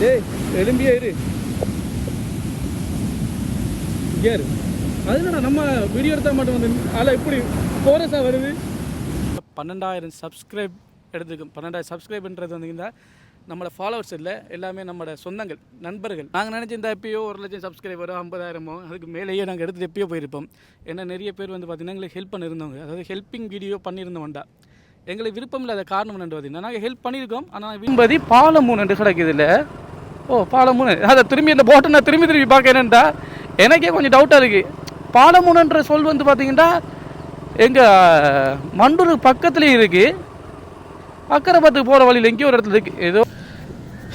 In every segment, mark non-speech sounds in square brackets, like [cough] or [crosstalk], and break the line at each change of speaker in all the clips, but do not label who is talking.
டேய் எலும்பியே இரு. இங்கே இரு. அது என்னடா நம்ம வீடியோ எடுத்தால் மட்டும் வந்து அதில் எப்படி கோரஸாக வருது? பன்னெண்டாயிரம் சப்ஸ்கிரைப் எடுத்துக்கும் பன்னெண்டாயிரம் சப்ஸ்கிரைப்ன்றது வந்தீங்கன்னா நம்மளோட ஃபாலோவர்ஸ் இல்லை எல்லாமே நம்மளோட சொந்தங்கள் நண்பர்கள். நாங்கள் நினச்சிருந்தா எப்பயோ ஒரு லட்சம் சப்ஸ்கிரைபரோ ஐம்பதாயிரமோ அதுக்கு மேலேயே நாங்கள் எடுத்துட்டு எப்பயோ போயிருப்போம். ஏன்னா நிறைய பேர் வந்து பார்த்திங்கன்னா எங்களுக்கு ஹெல்ப் பண்ணியிருந்தவங்க அதாவது ஹெல்ப்பிங் வீடியோ பண்ணியிருந்தவன்டா எங்களுக்கு விருப்பம் இல்லாத காரணம் என்னென்று பார்த்தீங்கன்னா நாங்கள் ஹெல்ப் பண்ணியிருக்கோம் ஆனால் விரும்பதி பாலமூன் என்று கிடக்குது இல்லை ஓ பாலமூன். அதை திரும்பி இந்த போட்டை நான் திரும்பி திரும்பி பார்க்கறேன்டா எனக்கே கொஞ்சம் டவுட்டாக இருக்குது பாலமூனுன்ற சொல் வந்து பார்த்தீங்கன்னா எங்கள் மண்டூர் பக்கத்துலேயும் இருக்குது அக்கரைப்பத்துக்கு போகிற வழியில் எங்கேயோ ஒரு இடத்துல இருக்குது ஏதோ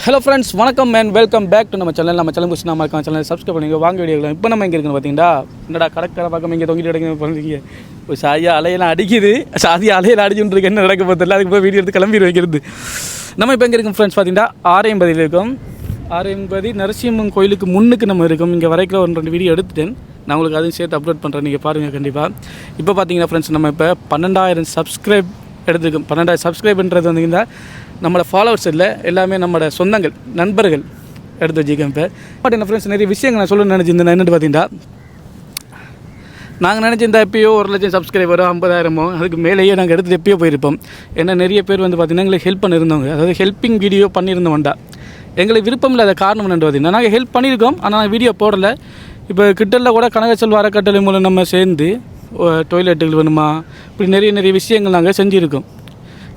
ஹலோ ஃப்ரெண்ட்ஸ் வணக்கம் மேன் வெல்கம் பேக் டு நம்ம சேனல் நம்ம சேனல் குச்சி நம்ம சேனல் சப்ஸ்கிரைப் பண்ணுங்க வாங்க வீடியோ இப்போ நம்ம எங்கே இருக்குன்னு பார்த்தீங்கன்னா என்னடா கடற்கரை பக்கம் இங்கே தொங்கிட்டு எடுக்க பண்ணுறீங்க ஒரு சாதியாக அலையெல்லாம் அடிக்குது. சாதியாக அலையெல்லாம் அடிச்சுட்டு இருக்கு. என்ன நடக்க போதில்ல அதுக்கு போய் வீடியோ எடுத்து கிளம்பி வைக்கிறது. நம்ம இப்போ எங்கே இருக்கும் ஃப்ரெண்ட்ஸ் பார்த்தீங்கன்னா ஆரையம்பதியில் இருக்கும். ஆரையம்பதி நரசிம்மன் கோயிலுக்கு முன்னுக்கு நம்ம இருக்கோம். இங்கே வரைக்கும் ஒரு ரெண்டு வீடியோ எடுத்துட்டேன். நான் உங்களுக்கு அதையும் சேர்த்து அப்லோட் பண்ணுறேன் நீங்கள் பாருங்கள் கண்டிப்பாக இப்போ பார்த்தீங்கன்னா ஃப்ரெண்ட்ஸ் நம்ம இப்போ பன்னெண்டாயிரம் சப்ஸ்கிரைப் எடுத்துருக்கோம். பன்னெண்டாயிரம் சப்ஸ்கிரைப்ன்றது வந்தீங்கன்னா நம்மளோட ஃபாலோவர்ஸ் இல்லை எல்லாமே நம்மளோட சொந்தங்கள் நண்பர்கள் எடுத்து வச்சுக்கேன் இப்போ. பட் என்ன ஃப்ரெண்ட்ஸ் நிறைய விஷயங்கள் நான் சொல்லணும்னு நினச்சிருந்தேன். என்னென்னு பார்த்தீங்கன்னா நாங்கள் நினச்சிருந்தா எப்பயோ ஒரு லட்சம் சப்ஸ்கிரைபரோ ஐம்பதாயிரமோ அதுக்கு மேலேயே நாங்கள் எடுத்துகிட்டு எப்பயோ போயிருப்போம். ஏன்னா நிறைய பேர் வந்து பார்த்திங்கன்னா எங்களுக்கு ஹெல்ப் பண்ணியிருந்தவங்க. அதாவது ஹெல்ப்பிங் வீடியோ பண்ணியிருந்தவன்டா எங்களுக்கு விருப்பம் இல்லாத காரணம் என்னன்றது நாங்கள் ஹெல்ப் பண்ணியிருக்கோம் ஆனால் நான் வீடியோ போடலை. இப்போ கிட்டலில் கூட கனகச்செல்வ அறக்கட்டளை மூலம் நம்ம சேர்ந்து டொய்லெட்டுகள் வேணுமா? இப்படி நிறைய நிறைய விஷயங்கள் நாங்கள் செஞ்சுருக்கோம்.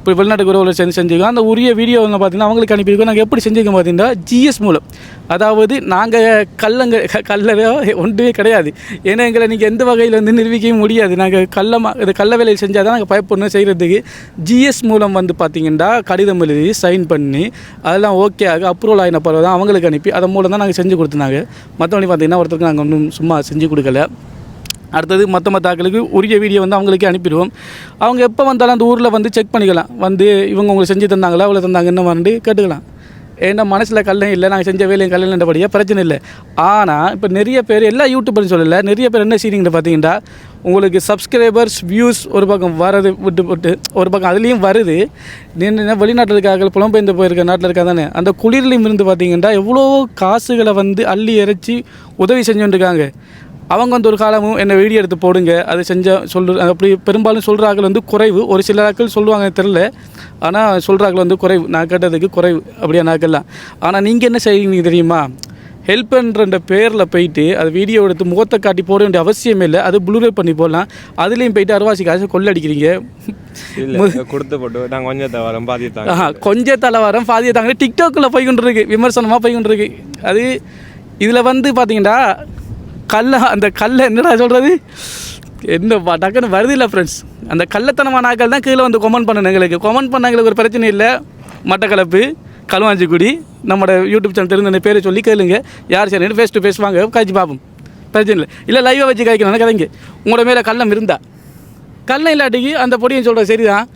இப்போ வெளிநாட்டுக்கு உறவுல சேர்ந்து செஞ்சுருக்கோம் அந்த உரிய வீடியோ வந்து பார்த்தீங்கன்னா அவங்களுக்கு அனுப்பியிருக்கோம். நாங்கள் எப்படி செஞ்சுருக்கோம் பார்த்தீங்கன்னா ஜிஎஸ் மூலம். அதாவது நாங்கள் கல்லங்க க- கல்லவே ஒன்றுமே கிடையாது. ஏன்னா எங்களை நீங்கள் எந்த வகையில் வந்து நிரூபிக்கவும் முடியாது. நாங்கள் கல்லமாக இது கள்ள வேலையில் செஞ்சால் தான் நாங்கள் பயப்படணும் செய்கிறதுக்கு ஜிஎஸ் மூலம் வந்து பார்த்தீங்கன்னா கடிதம் எழுதி சைன் பண்ணி அதெல்லாம் ஓகே ஆக அப்ரூவல் ஆகின பிறகு தான் அவங்களுக்கு அனுப்பி அதன் மூலம் தான் நாங்கள் செஞ்சு கொடுத்துனாங்க மற்றபடி பார்த்தீங்கன்னா ஒருத்தருக்கு நாங்கள் ஒன்றும் சும்மா செஞ்சு கொடுக்கல. அடுத்தது மற்ற மற்ற ஆட்களுக்கு உரிய வீடியோ வந்து அவங்களுக்கே அனுப்பிடுவோம். அவங்க எப்போ வந்தாலும் அந்த ஊரில் வந்து செக் பண்ணிக்கலாம். வந்து இவங்க உங்களுக்கு செஞ்சு தந்தாங்களா அவ்வளோ தந்தாங்க என்ன வந்து கேட்டுக்கலாம். ஏன்னா மனசில் கல்லை இல்லை நாங்கள் செஞ்ச வேலையும் கல்லைன்றபடியாக பிரச்சனை இல்லை. ஆனால் இப்போ நிறைய பேர் எல்லா யூடியூபரும் சொல்லலை நிறைய பேர் என்ன செய்றீங்கன்னு பார்த்தீங்கன்னா உங்களுக்கு சப்ஸ்கிரைபர்ஸ் வியூஸ் ஒரு பக்கம் வரது விட்டு விட்டு ஒரு பக்கம் அதுலேயும் வருது. நின்று வெளிநாட்டில் இருக்காங்க புலம்பெயர்ந்து போயிருக்க நாட்டில் இருக்கா தானே அந்த குளிர்லையும் இருந்து பார்த்தீங்கன்னா எவ்வளோ காசுகளை வந்து அள்ளி இறைச்சி உதவி செஞ்சுட்டுருக்காங்க அவங்க வந்து ஒரு காலமும் என்ன வீடியோ எடுத்து போடுங்க. அது செஞ்ச சொல்லு அப்படி பெரும்பாலும் சொல்கிறார்கள் வந்து குறைவு. ஒரு சில ஆட்கள் சொல்லுவாங்க தெரில ஆனால் சொல்கிறார்கள் வந்து குறைவு. நான் கேட்டதுக்கு குறைவு. அப்படியே நாக்கெல்லாம் ஆனால் நீங்கள் என்ன செய்வீங்க தெரியுமா? ஹெல்ப்ன்ற பேரில் போயிட்டு அது வீடியோ எடுத்து முகத்தை காட்டி போட வேண்டிய அவசியமே இல்லை. அது ப்ளூரே பண்ணி போடலாம். அதுலேயும் போயிட்டு அருவாசி காசு கொள்ளடிக்கிறீங்க.
கொடுத்து போட்டு நாங்கள் கொஞ்சம் தவறம் பாதித்தாங்க
ஆஹா கொஞ்சம் தலைவாரம் பாதியை தாங்க. டிக்டாக்கில் போய் கொண்டு இருக்கு விமர்சனமாக போய் கொண்டு இருக்கு அது இதில் வந்து பார்த்தீங்கன்னா கல்ல அந்த கல்லை என்னடா சொல்கிறது என்ன டக்குன்னு வருது இல்லை ஃப்ரெண்ட்ஸ் அந்த கள்ளத்தனமான ஆக்கள் தான் கீழே வந்து கொமெண்ட் பண்ணணும் எங்களுக்கு. கொமெண்ட் பண்ண எங்களுக்கு ஒரு பிரச்சனை இல்லை. மட்டக்களப்பு களுவாஞ்சிக்குடி நம்மளோட யூடியூப் சேனல் தெரிஞ்ச பேரை சொல்லி கேளுங்க. யார் சரி ஃபேஸ் டு ஃபேஸ் வாங்க காய்ச்சி பார்ப்போம். பிரச்சனை இல்லை. இல்லை லைவாக வச்சு காய்க்கணும் கதைங்க? உங்களோட மேலே கள்ளம் இருந்தா. கல்லை இல்லாட்டிக்கு அந்த பொடியும் சொல்கிற சரிதான்.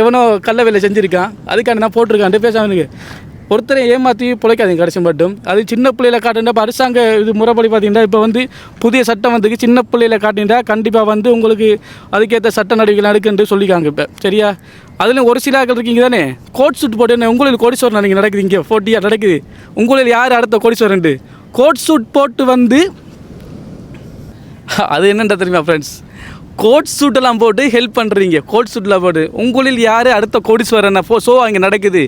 இவனோ கள்ள வேலை செஞ்சுருக்கான். அதுக்காண்டி நான் போட்டிருக்கான்ட்டு பேசாமனுக்கு ஒருத்தரை ஏமாற்றி பிழைக்காதீங்க கடைசி மட்டும். அது சின்ன பிள்ளையில காட்டுண்டா இப்போ அரசாங்க இது முறைப்படி பார்த்தீங்கன்னா இப்போ வந்து புதிய சட்டம் வந்துக்கு சின்ன பிள்ளையில காட்டிண்டா கண்டிப்பாக வந்து உங்களுக்கு அதுக்கேற்ற சட்ட நடவடிக்கை நடக்குன்ட்டு சொல்லிக்காங்க இப்போ. சரியா? அதுலேயும் ஒரு சிலாக்கள் இருக்கீங்க தானே? கோட் சூட் போட்டு உங்களில் உங்களுக்கு கோடீஸ்வரன் நீங்கள் நடக்குது இங்கே? போட்டியாக நடக்குது. உங்களில் யார் அடுத்த கோடீஸ்வரன்ட்டு? கோட் சூட் போட்டு வந்து அது என்னென்ற தெரியுமா ஃப்ரெண்ட்ஸ் கோட் சூட்டெல்லாம் போட்டு ஹெல்ப் பண்ணுறீங்க கோட் சூட்டெல்லாம் போட்டு உங்களில் யார் அடுத்த கோடீஸ்வரன்? போ ஷோ அங்கே நடக்குது.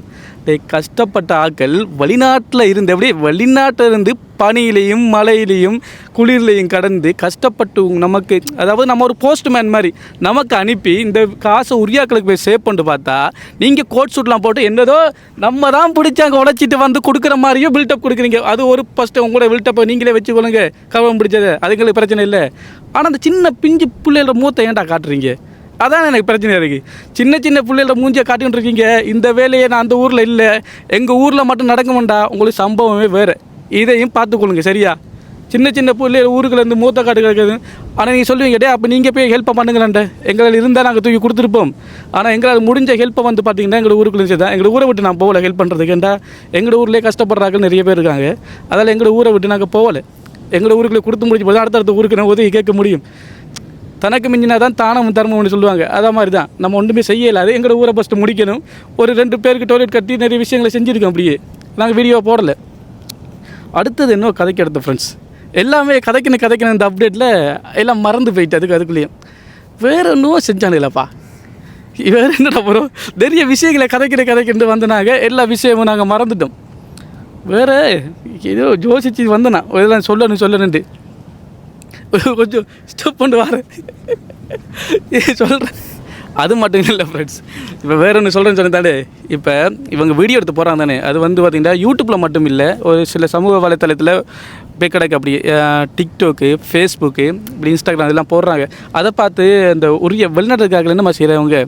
டேய் கஷ்டப்பட்ட ஆட்கள் வெளிநாட்டில் இருந்தபடி அப்படியே பனியிலையும் மழையிலையும் குளிர்லையும் கடந்து கஷ்டப்பட்டு நமக்கு அதாவது நம்ம ஒரு போஸ்ட்மேன் மாதிரி நமக்கு அனுப்பி இந்த காசை உரியாக்களுக்கு போய் சேவ் பண்ணிட்டு பார்த்தா நீங்கள் கோட் சூட்லாம் போட்டு என்னதோ நம்ம தான் பிடிச்சாங்க உடச்சிட்டு வந்து கொடுக்குற மாதிரியும் பில்டப் கொடுக்குறீங்க. அது ஒரு ஃபஸ்ட்டு உங்களோட பில்டப்பை நீங்களே வச்சுக்கொள்ளுங்க கவனம் பிடிச்சது அதுங்களுக்கு பிரச்சனை இல்லை. ஆனால் அந்த சின்ன பிஞ்சு பிள்ளைகளோட மூத்தை ஏன்டா காட்டுறீங்க? அதான் எனக்கு பிரச்சனை இருக்குது சின்ன சின்ன பிள்ளைகளோட மூஞ்சியை காட்டிட்டு இருக்கீங்க. இந்த வேலையை நான் அந்த ஊரில் இல்லை. எங்கள் ஊரில் மட்டும் நடக்குமாண்டா? உங்களுக்கு சம்பவமே வேறு. இதையும் பார்த்துக்கொள்ளுங்க சரியா? சின்ன சின்ன பிள்ளைகள் ஊருக்குள்ள இருந்து மூத்த காட்டு கிடக்குது. ஆனால் நீங்கள் சொல்லுவீங்க டே அப்போ நீங்கள் போய் ஹெல்ப்பை பண்ணுங்களேன்ட்டு எங்களால் இருந்தால் நாங்கள் தூக்கி கொடுத்துருப்போம். ஆனால் எங்களால் முடிஞ்ச ஹெல்ப்பை வந்து பார்த்தீங்கன்னா எங்கள் ஊருக்குள்ள இருந்துச்சு தான் எங்கள் ஊரை விட்டு நான் போகல ஹெல்ப் பண்ணுறதுக்கு ஏன்டா எங்கள் ஊர்லேயே கஷ்டப்படுறாங்க நிறைய பேர் இருக்காங்க. அதால் எங்கள் ஊரை விட்டு நாங்கள் போகலை. எங்கள் ஊருக்குள்ளே கொடுத்து முடிச்சு போது அடுத்தடுத்த ஊருக்கு நான் உதவி கேட்க முடியும். தனக்கு மிஞ்சினா தான் தானம் தர்மம்னு சொல்லுவாங்க. அதே மாதிரி தான் நம்ம ஒன்றுமே செய்யலை அது எங்களோட ஊரை ஃபஸ்ட்டு முடிக்கணும். ஒரு ரெண்டு பேருக்கு டாய்லெட் கட்டி நிறைய விஷயங்களை செஞ்சுருக்கோம் அப்படியே. நாங்கள் வீடியோ போடலை. அடுத்தது என்ன கதைக்கு எடுத்த ஃப்ரெண்ட்ஸ் எல்லாமே கதைக்கணும் கதைக்கணும் இந்த அப்டேட்டில் எல்லாம் மறந்து போயிட்டு அதுக்கு அதுக்குள்ளேயும். வேறு இன்னும் செஞ்சானுங்களப்பா வேறு என்னடா ப்ரோ நிறைய விஷயங்களை கதைக்கிற கதைக்கிட்டு வந்தனாங்க. எல்லா விஷயமும் நாங்கள் மறந்துட்டோம். வேறு ஏதோ யோசிச்சு வந்தேனா. இதெல்லாம் சொல்லணும் சொல்லணுன்ட்டு கொஞ்சம் ஸ்டெப் பண்ணிட்டு வரேன். சொல்கிறேன் அது மட்டும் இல்லை ஃப்ரெண்ட்ஸ் இப்போ வேற ஒன்று சொல்கிறேன்னு சொன்னதாலே இப்போ இவங்க வீடியோ எடுத்து போகிறாங்க தானே. அது வந்து பார்த்திங்கன்னா யூடியூப்பில் மட்டும் இல்லை ஒரு சில சமூக வலைத்தளத்தில் போய் கிடக்கு அப்படி டிக்டாக்கு ஃபேஸ்புக்கு இப்படி இன்ஸ்டாகிராம் இதெல்லாம் போடுறாங்க. அதை பார்த்து அந்த உரிய வெளிநாட்டுக்காக என்னம்மா செய்கிறவங்க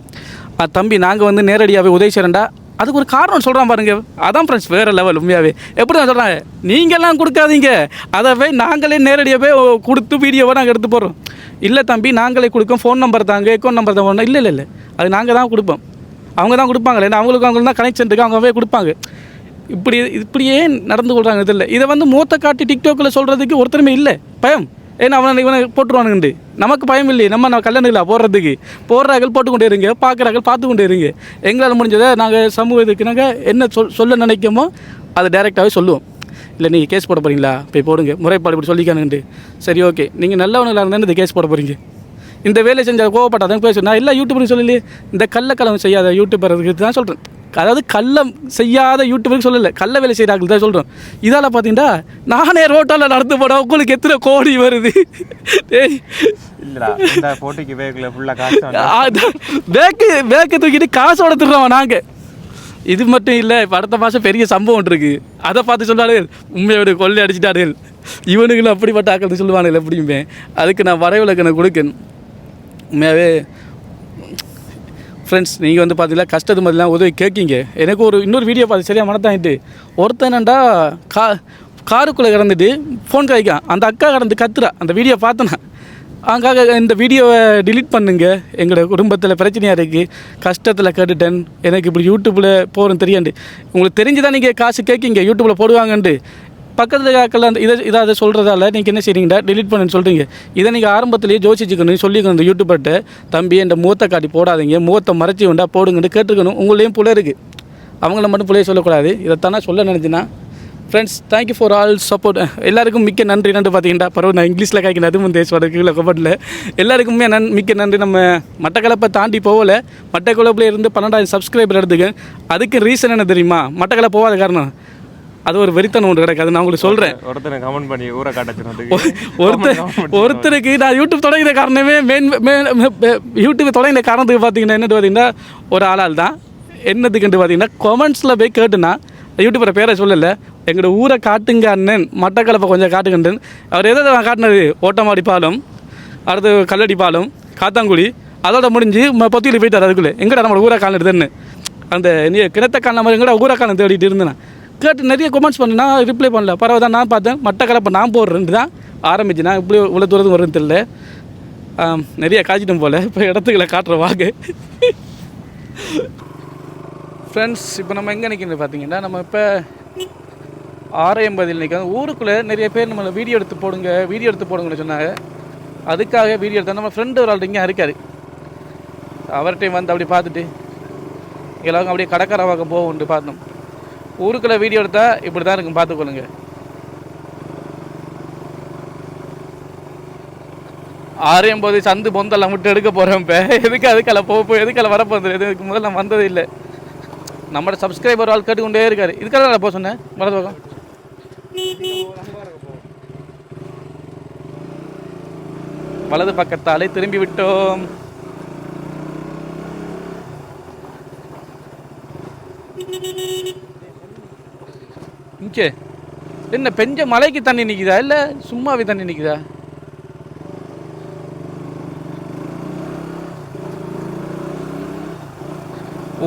தம்பி நாங்கள் வந்து நேரடியாகவே உதவி செய்கிறேன்டா அதுக்கு ஒரு காரணம் சொல்கிறான் பாருங்க. அதான் ஃப்ரெண்ட்ஸ் வேறு லெவல் உண்மையாகவே எப்படி தான் சொல்கிறாங்க நீங்கள்லாம் கொடுக்காதீங்க. அதை போய் நாங்களே நேரடியாக போய் கொடுத்து வீடியோவை நாங்கள் எடுத்து போகிறோம் இல்லை தம்பி நாங்களே கொடுக்கோம். ஃபோன் நம்பர் தாங்க அக்கௌண்ட் நம்பர் தான் இல்லை இல்லை இல்லை. அது நாங்கள் தான் கொடுப்போம். அவங்க தான் கொடுப்பாங்களே. ஏன்னா அவங்களுக்கு அவங்களுக்கு தான் கனெக்ஷன் இருக்குது அவங்க போய் கொடுப்பாங்க. இப்படி இப்படியே நடந்து கொள்கிறாங்க இதில். இதை வந்து மூத்த காட்டி டிக்டாக்கில் சொல்கிறதுக்கு ஒருத்தருமே இல்லை. பயம். ஏன்னா அவனை இவனை போட்டுருவானுங்கண்டு. நமக்கு பயம் இல்லை நம்ம நம்ம கல்யாணம் இல்லை போடுறதுக்கு. போடுறார்கள் போட்டுக்கொண்டே இருங்க பார்க்குறார்கள் பார்த்து கொண்டே இருங்க. எங்களால் முடிஞ்சதை நாங்கள் சமூகத்துக்கு நாங்கள் என்ன சொல் சொல்ல நினைக்கமோ அதை டைரெக்டாகவே சொல்லுவோம். இல்லை நீங்கள் கேஸ் போட போகிறீங்களா போய் போடுங்க. முறைப்பாடு இப்படி சொல்லிக்கானுங்கண்டு. சரி ஓகே நீங்கள் நல்லவனுங்களாக இருந்தால் இந்த கேஸ் போட போகிறீங்க இந்த வேலை செஞ்சால் கோவப்பட்டாதான் பேச நான் எல்லாம் யூடியூப்னு சொல்லலையே. இந்த கள்ளக்கலவன் செய்யாத யூடியூபருக்கு தான் சொல்கிறேன் அதாவது கள்ளம் செய்யாத யூடியூபருக்கு சொல்லலை கள்ள வேலை செய்கிறார்கள் தான் சொல்கிறோம் இதால் பார்த்தீங்கன்னா நானே ரோட்டால் நடந்து போட உங்களுக்கு எத்தனை கோடி வருது?
போட்டிக்கு பேக்கில் ஃபுல்லாக காசு
பேக்கு பேக்கை தூக்கிட்டு காசோட திருறோம் நாங்கள் இது மட்டும் இல்லை இப்போ அடுத்த மாதம் பெரிய சம்பவம் இருக்குது அதை பார்த்து சொன்னார்கள் உண்மையோட கொள்ளை அடிச்சிட்டார்கள். இவனுங்களும் அப்படிப்பட்ட ஆக்கள் சொல்லுவானுங்கள் எப்படியுமே. அதுக்கு நான் வரைவிலக்கணை கொடுக்கணும். உண்மையாகவே ஃப்ரெண்ட்ஸ் நீங்கள் வந்து பார்த்தீங்கன்னா கஷ்டத்து மாதிரிலாம் உதவி கேட்கிங்க. எனக்கு ஒரு இன்னொரு வீடியோ பார்த்து சரியாக மனத்தாயிட்டு. ஒருத்தன் என்னண்டா கா காருக்குள்ளே கிடந்துட்டு ஃபோன் காய்க்கான் அந்த அக்கா கடந்து கத்துறா. அந்த வீடியோ பார்த்தேன்னா அங்காக இந்த வீடியோவை டிலீட் பண்ணுங்க. எங்களோட குடும்பத்தில் பிரச்சனையாக இருக்குது கஷ்டத்தில் கேட்டுட்டேன். எனக்கு இப்படி யூடியூப்பில் போகிறேன் தெரியாண்டு. உங்களுக்கு தெரிஞ்சு தான் நீங்கள் காசு கேட்கீங்க. யூடியூப்பில் போடுவாங்கன்ட்டு பக்கத்தில் காக்கல அந்த இதை இதை அதை சொல்கிறதால நீங்கள் என்ன செய்றீங்கடா? டிலீட் பண்ணுன்னு சொல்கிறீங்க இதை நீங்கள் ஆரம்பத்திலேயே ஜோசிச்சுக்கணும் சொல்லிக்கணும் இந்த யூடியூபர்கிட்ட தம்பி என் முகத்தை காட்டி போடாதீங்க. முகத்தை மறைச்சி உண்டா போடுங்கன்னு கேட்டுக்கணும் உங்களையும் புல இருக்குது அவங்கள மட்டும் புள்ளைய சொல்லக்கூடாது. இதைத்தானே சொல்ல நினச்சினா friends thank you for all support எல்லாருக்கும் மிக்க நன்றி. நன்றி பார்த்தீங்கன்னா பரவாயில்ல நான் இங்கிலீஷில் காய்க்கின அதுவும் தேசுவாட கீழே கபட்டில் எல்லாருக்குமே நன் மிக்க நன்றி. நம்ம மட்டக்களப்பை தாண்டி போகல. மட்டக்களப்பில் இருந்து பன்னெண்டாயிரம் சப்ஸ்கிரைபர் எடுத்துக்க. அதுக்கு ரீசன் என்ன தெரியுமா? மட்டக்களப்பு போகாத காரணம். அது ஒரு வெறித்தனம் ஒன்று கிடக்கு. அது நான் உங்களுக்கு சொல்கிறேன்
ஒருத்தனை கமெண்ட் பண்ணி ஊரை காட்டச்சுனதுக்கு
ஒருத்தர் ஒருத்தருக்கு நான் யூடியூப் தொடங்கின காரணமே மெயின் யூடியூப் தொடங்கின காரணத்துக்கு பார்த்தீங்கன்னா என்னது பார்த்தீங்கன்னா ஒரு ஆளால் தான். என்னதுக்குன்ட்டு பார்த்தீங்கன்னா கொமெண்ட்ஸில் போய் கேட்டுனா யூடியூபரை பேரை சொல்லலை. எங்களோட ஊரை காட்டுங்க அண்ணன் மட்டக்களப்பை கொஞ்சம் காட்டுங்கன்றேன். அவர் எதை காட்டினது? ஓட்டமாடி பாலம் அடுத்து கல்லடி பாலம் காத்தாங்குடி அதோட முடிஞ்சு பொத்தியில் போயிட்டார் அதுக்குள்ளே. எங்கடா நம்ம ஊரை காலடுதுன்னு அந்த நீ கிணத்த காண மாதிரி எங்கடா ஊரை காலம் தேடிட்டு இருந்தேன் கேட்டு நிறைய கமெண்ட்ஸ் பண்ணி. நான் ரிப்ளை பண்ணல. பரவாயில்ல தான் நான் பார்த்தேன். மட்டக்களப்பை நான் போடுறேன்ட்டு தான் ஆரம்பிச்சு. நான் இப்படி இவ்வளோ தூரத்துக்கு வரும்னு தெரியல. நிறைய காய்ச்சிட்டோம் போல். இப்போ இடத்துக்களை காட்டுற வாங்க ஃப்ரெண்ட்ஸ் இப்போ நம்ம எங்கே நிற்கிறது பார்த்தீங்கன்னா நம்ம இப்போ ஆரையம்பதியில் நிற்கிறோம் ஊருக்குள்ளே நிறைய பேர் நம்மளை வீடியோ எடுத்து போடுங்க வீடியோ எடுத்து போடுங்கன்னு சொன்னாங்க. அதுக்காக வீடியோ எடுத்தா நம்ம ஃப்ரெண்டு ஒரு ஆள் இங்கே இருக்கார். அவர்கிட்டையும் வந்து அப்படி பார்த்துட்டு எல்லாருக்கும் அப்படியே கடற்கரை பக்கம் போகும்ட்டு பார்த்தோம். ஊருக்குள்ளே வீடியோ எடுத்தால் இப்படி தான் இருக்கும் பார்த்துக்கொள்ளுங்க. ஆறையும் போது சந்து பொந்தெல்லாம் விட்டு எடுக்க போகிறோம் இப்போ. எதுக்கு அதுக்கெல்லாம் போக போய் எதுக்கெல்லாம் வர இதுக்கு முதல்ல நான் வந்ததே இல்லை. நம்மளோட சப்ஸ்கிரைபர் ஆள் கேட்டுக்கொண்டே இருக்காரு. இதுக்காக நான் போக சொன்னேன். வலது பக்கம் வலது பக்கத்தாலே திரும்பி விட்டோம். இங்கே. என்ன பெஞ்ச மலைக்கு தண்ணி நிற்குதா இல்லை சும்மாவே தண்ணி நிற்குதா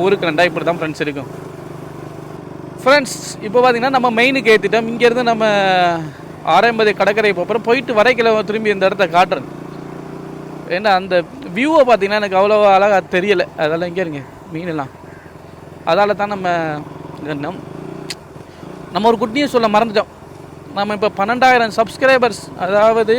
ஊருக்கு ரெண்டா இப்படி தான் ஃப்ரெண்ட்ஸ் இருக்கும். ஃப்ரெண்ட்ஸ் இப்போ பார்த்தீங்கன்னா நம்ம மெயினுக்கு ஏற்றிட்டோம் இங்கேருந்து நம்ம ஆரம்பது கடற்கரை போகிறோம் போயிட்டு வரைக்கில் திரும்பி இந்த இடத்த காட்டுறேன். ஏன்னா அந்த வியூவை பார்த்தீங்கன்னா எனக்கு அவ்வளோ அழகாக தெரியலை. அதெல்லாம் இங்கே இருங்க மீனெல்லாம் அதால் தான் நம்ம நம் நம்ம ஒரு குட் நியூஸ் சொல்ல மறந்துட்டோம். நம்ம இப்போ பன்னெண்டாயிரம் சப்ஸ்கிரைபர்ஸ் அதாவது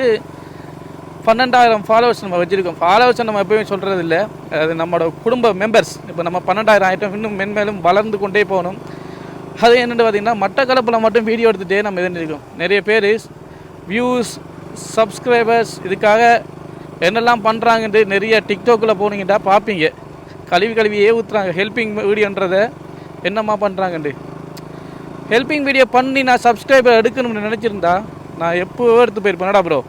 பன்னெண்டாயிரம் ஃபாலோவர்ஸ் நம்ம வச்சுருக்கோம். ஃபாலோவர்ஸ் நம்ம எப்பயுமே சொல்கிறது இல்லை. அது நம்மளோட குடும்ப மெம்பர்ஸ் இப்போ நம்ம பன்னெண்டாயிரம் ஐட்டம் இன்னும் மென்மேலும் வளர்ந்து கொண்டே போகணும். அது என்னென்னு பார்த்தீங்கன்னா மட்டக்களப்பில் மட்டும் வீடியோ எடுத்துகிட்டே நம்ம இருந்துருக்கோம் நிறைய பேர் வியூஸ் சப்ஸ்கிரைபர்ஸ் இதுக்காக என்னெல்லாம் பண்ணுறாங்கன்ட்டு நிறைய டிக்டாக்கில் போனீங்கன்னா பார்ப்பீங்க கழுவி கழுவியே ஊற்றுறாங்க ஹெல்பிங் வீடியோன்றதை என்னம்மா பண்ணுறாங்கன்ட்டு ஹெல்பிங் வீடியோ பண்ணி நான் சப்ஸ்கிரைபர் எடுக்கணும்னு நினச்சிருந்தா நான் எப்போ எடுத்து போயிருப்பேன்டா ப்ரோ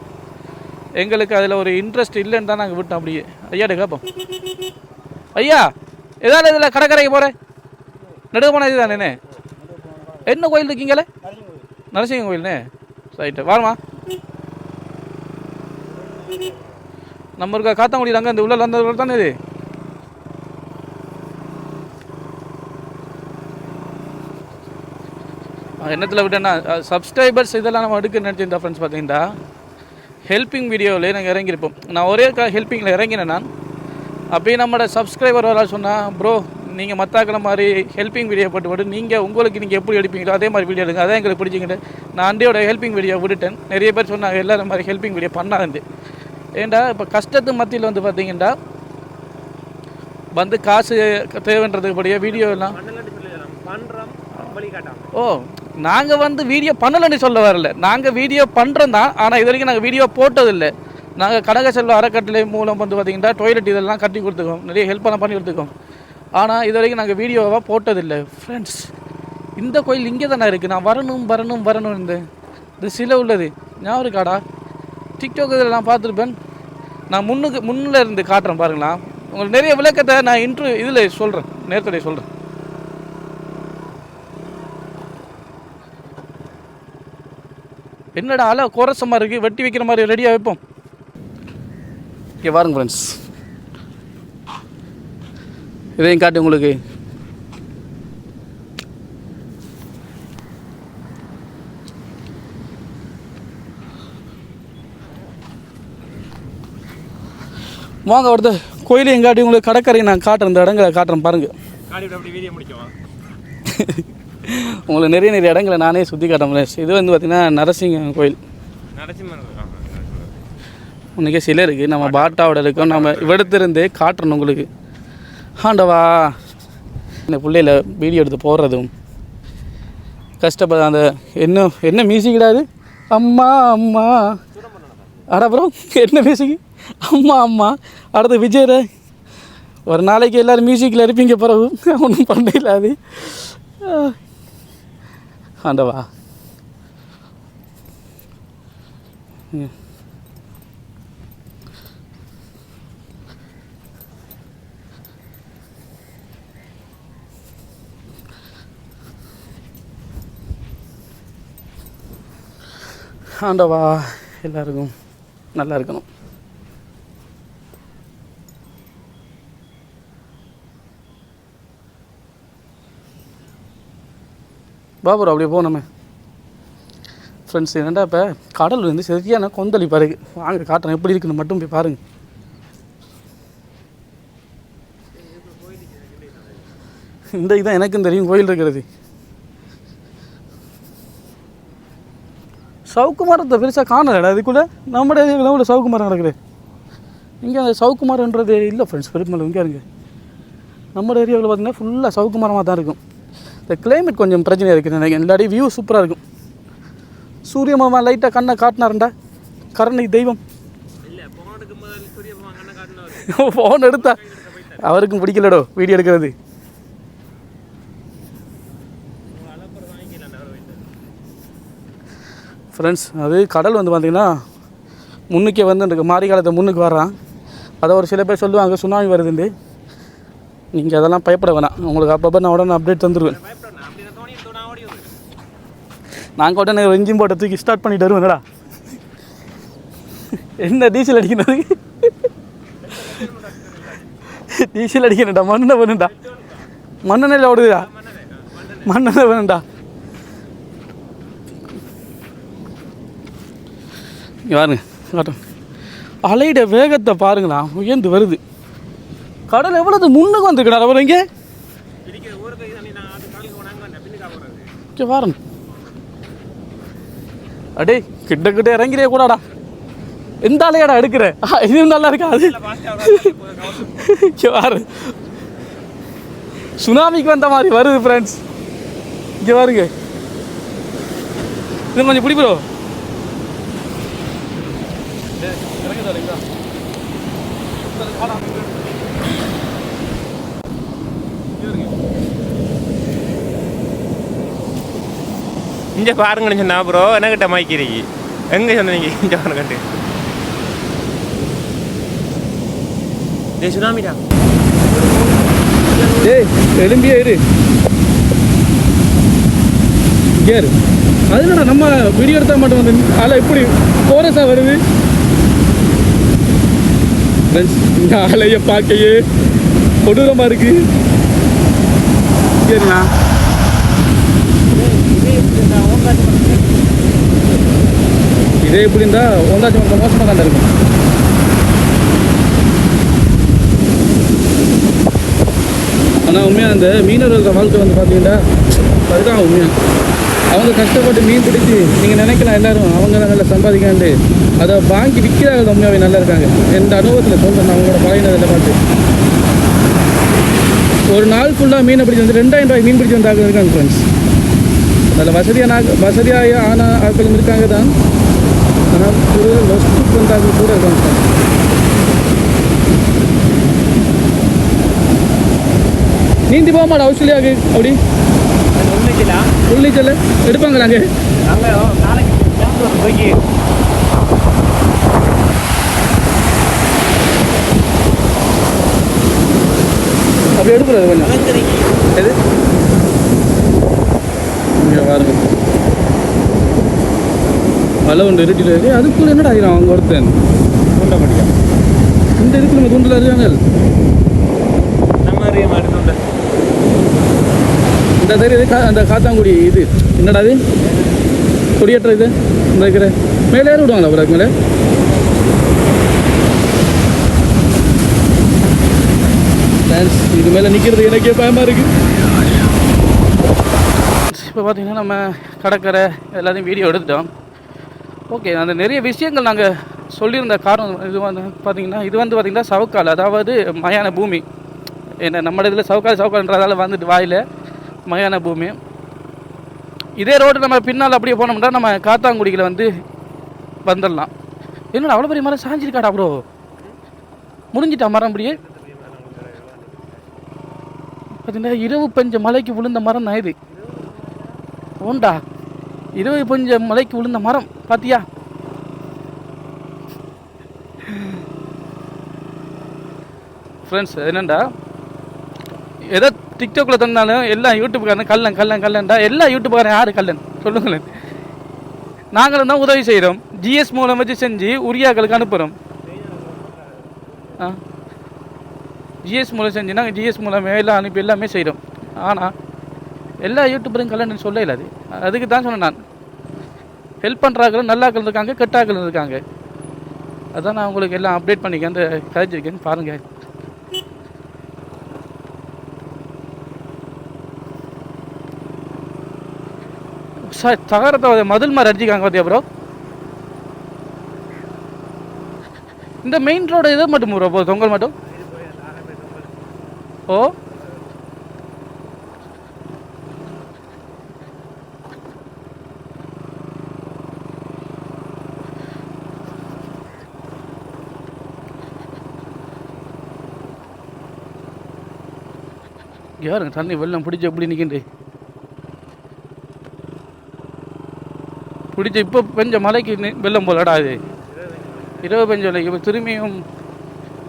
எங்களுக்கு அதில் ஒரு இன்ட்ரெஸ்ட் இல்லைன்னு தான் நாங்கள் விட்டோம் அப்படியே. ஐயாட்ட கேட்போம் ஐயா ஏதாவது இதில் கடற்கரைக்கு போகிறேன் நடுவு போன இதுதானே என்ன? கோயில் இருக்கீங்களே? நரசிங்க கோயில்னே ரைட்டு வாருமா நம்ம இருக்க காத்தாங்குடி அங்கே இந்த உள்ள அந்த தானே இது? என்னத்தில் விட்டேன்னா சப்ஸ்கிரைபர்ஸ் இதெல்லாம் நம்ம எடுக்க நினச்சிருந்தா ஃப்ரெண்ட்ஸ் பார்த்தீங்கன்னா ஹெல்பிங் வீடியோவில் நாங்கள் இறங்கியிருப்போம். நான் ஒரே ஹெல்பிங்கில் இறங்கினேன் நான் அப்பயே நம்மளோட சப்ஸ்கிரைபர் வர சொன்னால் ப்ரோ நீங்கள் மத்தாக்களை மாதிரி ஹெல்பிங் வீடியோ போட்டு போட்டு நீங்கள் உங்களுக்கு நீங்கள் எப்படி எடுப்பீங்களோ அதே மாதிரி வீடியோ எடுங்க. அதான் எங்களுக்கு பிடிச்சிக்கிட்டு. நான் அண்டையோட ஹெல்பிங் வீடியோ விட்டுட்டேன். நிறைய பேர் சொன்னாங்க எல்லாரும் மாதிரி ஹெல்பிங் வீடியோ பண்ணாதுண்டு ஏண்டா இப்போ கஷ்டத்து மத்தியில் வந்து பார்த்தீங்கன்னா வந்து காசு தேவைன்றதுக்கு படியே வீடியோ எல்லாம் ஓ நாங்கள் வந்து வீடியோ பண்ணலைன்னு சொல்ல வரல. நாங்கள் வீடியோ பண்ணுறோம் தான் ஆனால் இது வரைக்கும் நாங்கள் வீடியோ போட்டதில்லை. நாங்கள் கனக செல்வ அறக்கட்டளை மூலம் வந்து பார்த்திங்கன்னா டாய்லெட் இதெல்லாம் கட்டி கொடுத்துருக்கோம். நிறைய ஹெல்ப்பெல்லாம் பண்ணி கொடுத்துருக்கோம். ஆனால் இது வரைக்கும் நாங்கள் வீடியோவாக போட்டதில்லை ஃப்ரெண்ட்ஸ் இந்த கோயில் இங்கே தானே இருக்குது நான் வரணும் வரணும் வரணும் இந்த இது சிலை உள்ளது. ஞாபகம் இருக்காடா? டிக்டாக் இதில் நான் பார்த்துருப்பேன். நான் முன்னுக்கு முன்னில் இருந்து காட்டுறேன் பாருங்களா உங்களுக்கு நிறைய விளக்கத்தை நான் இன்ட்ரு இதில் சொல்கிறேன் நேரத்தோடைய சொல்கிறேன் என்னடா அலை கோரசமாக இருக்குது வெட்டி வைக்கிற மாதிரி ரெடியாக வைப்போம். இங்கே பாருங்க ஃப்ரெண்ட்ஸ் இதையும் காட்டு உங்களுக்கு. வாங்க வருது கோயிலையும் காட்டி உங்களுக்கு கடற்கரை நான் காட்டுறேன் இந்த இடங்களை காட்டுறேன் பாருங்கள் [laughs] உங்களை நிறைய நிறைய இடங்களை நானே சுற்றி காட்டுறேன் முடியாது இது வந்து பார்த்திங்கன்னா நரசிங்க கோயில். உனக்கே சிலை இருக்குது நம்ம பாட்டாவோட இருக்கோம். நம்ம இவ்விடத்திலிருந்தே காட்டணும் உங்களுக்கு. ஆண்டவா. இந்த பிள்ளையில வீடியோ எடுத்து போடுறதும் கஷ்டப்பட அந்த என்ன என்ன மியூசிக் கிடையாது அம்மா அம்மா. அட என்ன மியூசிக் அம்மா அம்மா. அடுத்து விஜய் ஒரு நாளைக்கு எல்லோரும் மியூசிக்கில் இருப்பீங்க பிறகு. ஒன்றும் பண்ண இல்லாது. ஆண்டவா ம் ஆண்டவா எல்லாருக்கும் நல்லா இருக்கணும் பாபுரம் அப்படியே போனோமே ஃப்ரெண்ட்ஸ் என்னென்னா இப்போ? கடல் வந்து சரியான கொந்தளி பாருங்க. வாங்க காட்டுறேன் எப்படி இருக்குன்னு மட்டும் போய் பாருங்கள் இந்த இதுதான் எனக்கும் தெரியும் கோயில் இருக்கிறது. சவுக்கு மரத்தை பெருசாக காணலடா இதுக்குள்ளே? நம்ம ஏரியாவில் உள்ள சவுக்கு மரம் கிடக்குது இங்கே அந்த சவுக்கு மரம்ன்றது இல்லை ஃப்ரெண்ட்ஸ் பெருமளவு இங்கே இருங்க. நம்ம ஏரியாவில் பார்த்தீங்கன்னா ஃபுல்லாக சவுக்கு மரமாக தான் இருக்கும். இந்த கிளைமேட் கொஞ்சம் பிரச்சனையாக இருக்குது நினைக்கிறேன். இல்லாட்டி வியூ சூப்பராக இருக்கும். சூரிய மாமா லைட்டாக கண்ணை காட்டினாருண்டா. கருணை தெய்வம். ஃபோன் எடுத்தா அவருக்கும் பிடிக்கலடோ வீடியோ எடுக்கிறது. ஃப்ரெண்ட்ஸ் அது கடல் வந்து பார்த்திங்கன்னா முன்னுக்கே வந்து அந்த மாரி காலத்தை முன்னுக்கு வர்றான். அதை ஒரு சில பேர் சொல்லுவாங்க சுனாமி வருதுண்டு. நீங்கள் அதெல்லாம் பயப்பட வேணாம். உங்களுக்கு அப்பப்போ நான் உடனே அப்டேட் தந்துடுவேன்
பயப்படணும் அப்படி நான் தோணி தோணா ஓடி வருது
நாங்கள் உடனே ஒரு போட்ட தூக்கி ஸ்டார்ட் பண்ணிட்டு வருவேன்டா என்ன டீசல் அடிக்கிறது? டீசல் அடிக்கணும்டா மண்ணெண்ண வேணும்டா. மண்ணெண்ணெயில் ஓடுதுடா. மண்ணெண்ண வேணும்டா. பாருங்க காட்டும். அலையிட வேகத்தை பாருங்களா உயர்ந்து வருது. கடல் எவ்வளவு முன்னுக்கு வந்துருக்கடா அவர் இங்கே
பிடிக்கிற தண்ணி நான் அது காலுக்கு போனாங்க வந்தேன் பின்னுக்கா போகிறது
இங்கே பாருங்க அடே கிட்ட கிட்ட இறங்கிறே கூடாடா. எந்த அலையாடா எடுக்கிற இதுவும் நல்லா இருக்காது இங்கே பாரு. சுனாமிக்கு வந்த மாதிரி வருது ஃப்ரெண்ட்ஸ் இங்கே பாருங்க. இது கொஞ்சம் பிடி ப்ரோ
இங்கே பாருங்கன்னு சொன்னா ப்ரோ என்னக்கிட்ட மைக்கிறீங்க எங்கே சொன்னீங்க இங்கே பாருங்கட்டு டேய் சுனாமிடா.
டேய் எலும்பியே இரு. இங்கே இரு. நம்ம வீடியோ எடுத்தா மட்டும் வந்து அதில் எப்படி கோரஸா வருது? Friends, இந்த ஆலைய பார்க்கையே. கொடூரமா இருக்கு. சரிண்ணா இதே எப்படி இருந்தால் ஒன்றாச்சும் ரொம்ப மோசமாக தான் இருக்கும். ஆனால் உண்மையாக அந்த மீனவர்கள் வாழ்க்கை வந்து பார்த்தீங்கன்னா அதுதான் உண்மையாக அவங்க கஷ்டப்பட்டு மீன் பிடிச்சி நீங்கள் நினைக்கலாம் எல்லோரும் அவங்க தான் நல்லா சம்பாதிக்காண்டு அதை வாங்கி விற்கிறாங்க உண்மையாகவே நல்லா இருக்காங்க. எந்த அனுபவத்தில் சொல்கிறேன் அவங்களோட பழையினதில் பார்த்து. ஒரு நாள் ஃபுல்லாக மீனை பிடிச்சி வந்து ரெண்டாயிரம் ரூபாய் மீன் பிடிச்சி வந்து இருக்காங்க ஃப்ரெண்ட்ஸ் அதில் வசதியான வசதியாக ஆன ஆட்களும் இருக்காங்க தான். ஆனால் ஒரு லொஸ்ட் வந்த ஆட்கள் கூட இருக்காங்க friends. நீந்தி போக மாட்டா ஆஸ்திரேலியாவுக்கு அப்படி. உள்ளிச்சல் எடுப்பாங்க நாங்கள் அப்படி எடுக்கிறது கொஞ்சம். எது? இங்கே பாருங்க. வலை உண்டு இருட்டில் இருக்கு. அதுக்குள்ள என்னடா ஆகிறான் அவங்க ஒருத்தன்? இந்த இதுக்குள்ள நம்ம தூண்டில்
நம்ம அறிய மாட்டேன்
இந்த தெரியுது கா அந்த காத்தாங்குடி இது. என்னடா இது? கொடியேற்ற இது. இந்த இருக்கிற. மேலே ஏறி விடுவாங்களா அப்புறம் மேலே? இது மேலே நிற்கிறது எனக்கே பயமாக இருக்கு. இப்போ பார்த்தீங்கன்னா நம்ம கடற்கரை எல்லாத்தையும் வீடியோ எடுத்துட்டோம். ஓகே அந்த நிறைய விஷயங்கள் நாங்கள் சொல்லியிருந்த காரணம் இது வந்து பார்த்தீங்கன்னா இது வந்து பார்த்திங்கன்னா சவுக்கால் அதாவது மயான பூமி. என்ன நம்ம இதில் சவுக்கால் சவுக்கால்ன்றதால வந்துட்டு வாயில் மயான பூமி. இதே ரோடு நம்ம பின்னால் அப்படியே போனோம்னா நம்ம காத்தாங்குடியில் வந்து வந்துடலாம் என்னடா அவ்வளோ பெரிய மரம் சாஞ்சிருக்காடா ப்ரோ முடிஞ்சிட்டா மரம் அப்படியே? பார்த்தீங்கன்னா இரவு பெஞ்ச மலைக்கு விழுந்த மரம் தான் இது. உண்டா? இருபது பஞ்ச மலைக்கு விழுந்த மரம் பாத்தியா? ஃப்ரெண்ட்ஸ் என்னண்டா? எதை டிக்டாக்ல தந்தாலும் எல்லா யூடியூப்காரன் கல்லன் கல்லன் கல்லன்டா எல்லா யூடியூப்காரன் யார் கல்லன் சொல்லுங்களேன். நாங்களும் தான் உதவி செய்கிறோம் ஜிஎஸ் மூலம் வச்சு செஞ்சு உரியாக்களுக்கு அனுப்புகிறோம் ஆ? ஜிஎஸ் மூலம் செஞ்சு நாங்கள் ஜிஎஸ் மூலம் எல்லாம் அனுப்பி எல்லாமே செய்கிறோம் ஆனால் எல்லா யூடியூபரும் கல்யாணம் சொல்ல இல்லாது அதுக்கு தான் சொன்னேன் நான். ஹெல்ப் பண்ணுறாங்களும் நல்லாக்கள் இருக்காங்க கெட்டாக்கள் இருக்காங்க. அதான் நான் உங்களுக்கு எல்லாம் அப்டேட் பண்ணிக்க அந்த கதைச்சிருக்கேன் பாருங்கள் சார் தகரத்தை மதில் மாதிரி அடிச்சிக்காங்க பார்த்தியா ப்ரோ இந்த மெயின் ரோடு இது மட்டும் ப்ரோ போதும் தொங்கல் மட்டும்? ஓ? யாருங்க தண்ணி வெள்ளம் பிடிச்சி எப்படி நிற்கின்றே பிடிச்ச இப்போ பெஞ்ச மலைக்கு வெள்ளம் போலடா இது. இரவு பெஞ்ச மலைக்கு இப்போ திரும்பியும்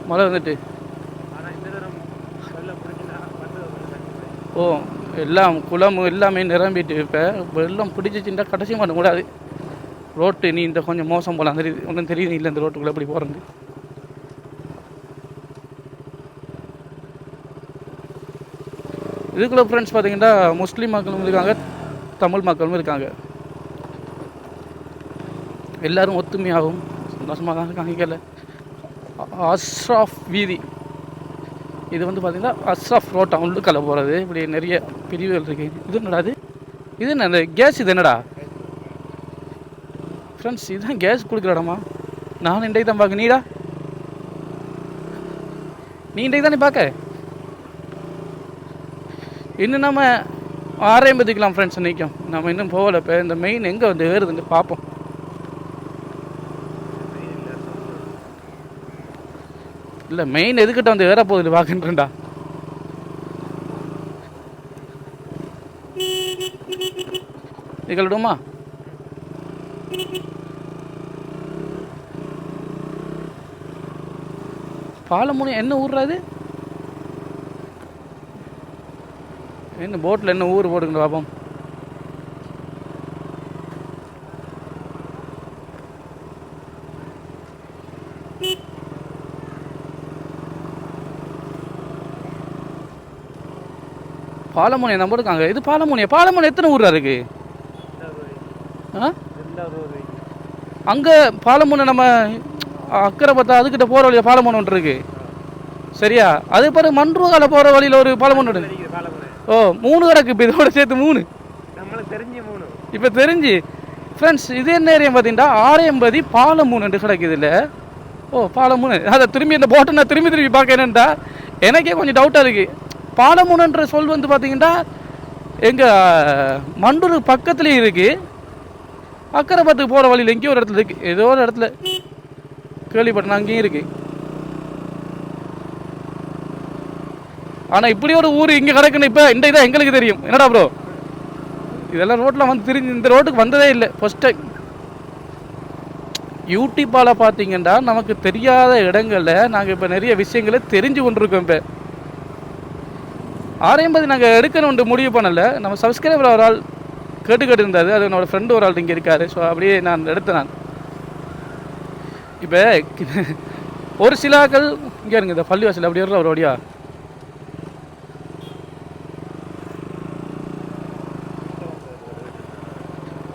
மழை வந்துட்டு. ஓ எல்லாம் குளம் எல்லாமே நிரம்பிட்டு இப்போ வெள்ளம் பிடிச்சிச்சுட்டா கடைசி பண்ணக்கூடாது ரோட்டு நீ இந்த கொஞ்சம் மோசம் போகலாம் தெரியுது ஒன்றும் தெரியுது இல்லை இந்த ரோட்டுக்குள்ளே எப்படி போகிறது இதுக்குள்ள ஃப்ரெண்ட்ஸ் பார்த்தீங்கன்னா முஸ்லீம் மக்களும் இருக்காங்க தமிழ் மக்களும் இருக்காங்க. எல்லோரும் ஒத்துமையாகவும் சந்தோஷமாக தான் இருக்காங்க கீழே அஸ்ராஃப் வீதி. இது வந்து பார்த்திங்கன்னா அஸ்ராஃப் ரோட்டா கலை போகிறது இப்படி நிறைய பிரிவுகள் இருக்குது இது என்னடா இது? இது என்ன இந்த கேஸ் இது என்னடா? ஃப்ரெண்ட்ஸ் இதுதான் கேஸ் கொடுக்குற இடமா? நான் இன்றைக்கு தான் பார்க்க நீடா? நீ இன்றைக்கு தானே பார்க்க இன்னும் நம்ம ஆரம்பிக்கலாம் ஃப்ரெண்ட்ஸ் நிற்கும் நம்ம இன்னும் போகல இப்போ இந்த மெயின் எங்கே வந்து ஏறுதுன்னு பார்ப்போம். இல்லை மெயின் எதுக்கிட்ட வந்து ஏற போகுது பார்க்கின்றா நிகழ்டுமா பாலமுனி என்ன ஊர்றாது என்ன போட்டில் என்ன ஊர் போடுங்க பாப்போம். பாலமுனை நம்ம இருக்காங்க இது பாலமுனை பாலமுனை எத்தனை ஊரா இருக்கு? ஆ? அங்கே பாலமுனை நம்ம அக்கறை பார்த்தா அதுக்கிட்ட போகிற வழியில் பாலமுனை ஒன்று இருக்கு. சரியா? அது பிறகு மன்றுகால போகிற வழியில் ஒரு பாலமுனை ஓ மூணு கிடக்கு இப்போ இதோட சேர்த்து மூணு.
நம்மளுக்கு தெரிஞ்ச மூணு.
இப்போ தெரிஞ்சு. ஃப்ரெண்ட்ஸ் இது என்ன ஏரியா பார்த்தீங்கன்னா ஆரையம்பதி பாலமூணு ரெண்டு கிடக்குது இல்லை? ஓ பாலமூணு அதை திரும்பி இந்த போட்டை நான் திரும்பி திரும்பி பார்க்க என்னன்டா எனக்கே கொஞ்சம் டவுட்டாக இருக்குது பாலமூணுன்ற சொல் வந்து பார்த்தீங்கன்னா எங்கள் மண்டூர் பக்கத்துலேயும் இருக்குது அக்கரைப்பத்துக்கு போகிற வழியில் எங்கேயோ ஒரு இடத்துல இருக்குது ஏதோ ஒரு இடத்துல. கேள்விப்பட்டேன் அங்கேயும் இருக்குது ஆனால் இப்படி ஒரு ஊர் இங்கே கிடக்குன்னு இப்போ இந்த இதான் எங்களுக்கு தெரியும். என்னடா ப்ரோ இதெல்லாம் ரோட்டில் வந்து திரிஞ்சு இந்த ரோட்டுக்கு வந்ததே இல்லை. ஃபஸ்ட் டைம் யூடியூப்பால் பார்த்தீங்கன்னா நமக்கு தெரியாத இடங்களில் நாங்கள் இப்போ நிறைய விஷயங்களை தெரிஞ்சு கொண்டிருக்கோம் இப்போ. ஆரையம்பதி நாங்கள் எடுக்கணும்னு முடிவு பண்ணலை. நம்ம சப்ஸ்கிரைபர் ஒரு ஆள் கேட்டு கேட்டு இருந்தார் அது என்னோட ஃப்ரெண்டு ஒரு ஆள் இங்கே இருக்கார். ஸோ அப்படியே நான் எடுத்தேன் நான். இப்போ [laughs] ஒரு சிலாக்கள் இங்கே இருங்க இந்த பள்ளிவாசல் அப்படி இருக்கிற ஒரு வழியா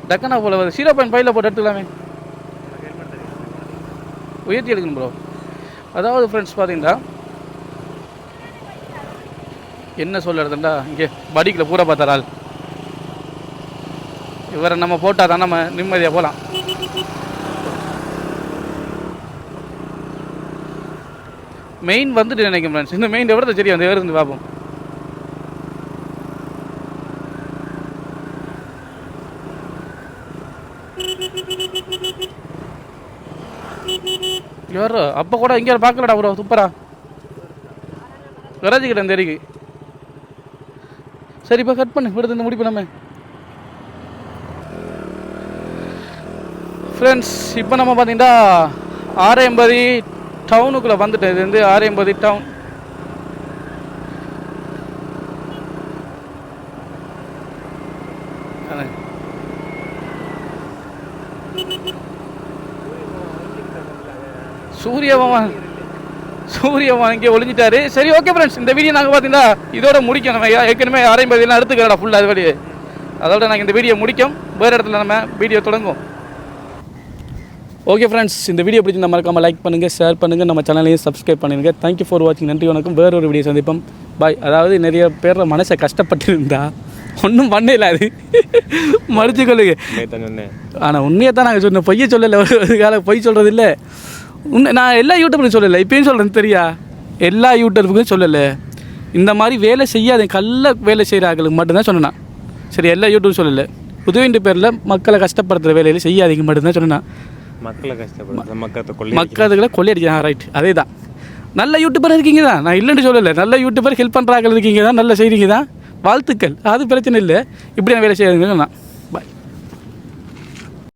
டக்கனா போல வருது. ஜீரோ பாயிண்ட் ஃபைவ்ல போட்டு எடுத்துக்கலாமே. உயர்த்தி எடுக்கணும் ப்ரோ அதாவது ஃப்ரெண்ட்ஸ் பார்த்தீங்கன்னா என்ன சொல்லுறதுண்டா இங்கே படிக்கில் பூரா பார்த்தாரால் இவரை நம்ம போட்டால் தான் நம்ம நிம்மதியாக போகலாம் மெயின் வந்துட்டு நினைக்கிறேன் ஃப்ரெண்ட்ஸ் இந்த மெயின் எவ்வளோ சரி வந்து இருந்து பார்ப்போம் யார் அப்போ கூட இங்கே பார்க்கலடா ப்ரோ சூப்பரா. கராஜிக்கிட்ட தெரியுது சரி இப்போ கட் பண்ணு. விடுது இந்த முடிப்பு நம்ம. ஃப்ரெண்ட்ஸ் இப்போ நம்ம பார்த்தீங்கன்னா ஆரையம்பதி டவுனுக்குள்ளே வந்துட்டேன். இது வந்து ஆரையம்பதி டவுன் சூரியபகவான் சூரியபகவான் இங்கே ஒளிஞ்சிட்டாரு. சரி ஓகே ஃப்ரெண்ட்ஸ் இந்த வீடியோ நாங்கள் பார்த்தீங்கன்னா இதோட முடிக்கணும் நம்ம ஏற்கனவே ஆரையம்பதியெல்லாம் எடுத்துக்கிறடா ஃபுல்லாக அது வழியே. அதோட நாங்கள் இந்த வீடியோ முடிக்கும். வேறு இடத்துல நம்ம வீடியோ தொடங்கும் ஓகே ஃப்ரெண்ட்ஸ் இந்த வீடியோ பிடிச்சி மறக்காமல் லைக் பண்ணுங்கள் ஷேர் பண்ணுங்கள் நம்ம சேனலையும் சப்ஸ்கிரைப் பண்ணுங்க தேங்க்யூ ஃபார் வாட்சிங் நன்றி வணக்கம். வேற ஒரு வீடியோ சந்திப்போம். பாய் அதாவது நிறைய பேர் மனசை கஷ்டப்பட்டு இருந்தா ஒன்றும் பண்ணல அது. மறுத்துக்கொள்ளுங்க
நேற்று சொன்னேன்.
ஆனால் உண்மையை தான் நாங்கள் சொன்னோம். பொய்யை சொல்லலை. ஒரு காலம் பொய் சொல்கிறது இல்லை நான் எல்லா யூடியூப்லையும் சொல்லலை. இப்பயும் சொல்கிறேன் தெரியா? எல்லா யூடியூப்புக்கும் சொல்லலை. இந்த மாதிரி வேலை செய்யாத கல்ல வேலை செய்கிற ஆட்களுக்கு மட்டும்தான் சொன்னேன் சரி எல்லா யூடியூப் சொல்லலை. உதவின்ற பேரில் மக்களை கஷ்டப்படுத்துகிற வேலையில் செய்யாதீங்க மட்டும்தான் சொன்னேன்
மக்களை கஷ்டப்படுறது மக்கத்தை கொள்ளை
மக்களுக்குள்ள கொள்ளையடிச்சான் ரைட் அதே தான் நல்ல யூடியூபர் இருக்கீங்க தான். நான் இல்லைன்னு சொல்லலை. நல்ல யூடியூபர் ஹெல்ப் பண்ணுறாங்க இருக்கீங்க தான். நல்ல செய்கிறீங்க தான். வாழ்த்துக்கள். அது பிரச்சனை இல்லை. இப்படி நான் வேலை செய்யாதுங்க நான்.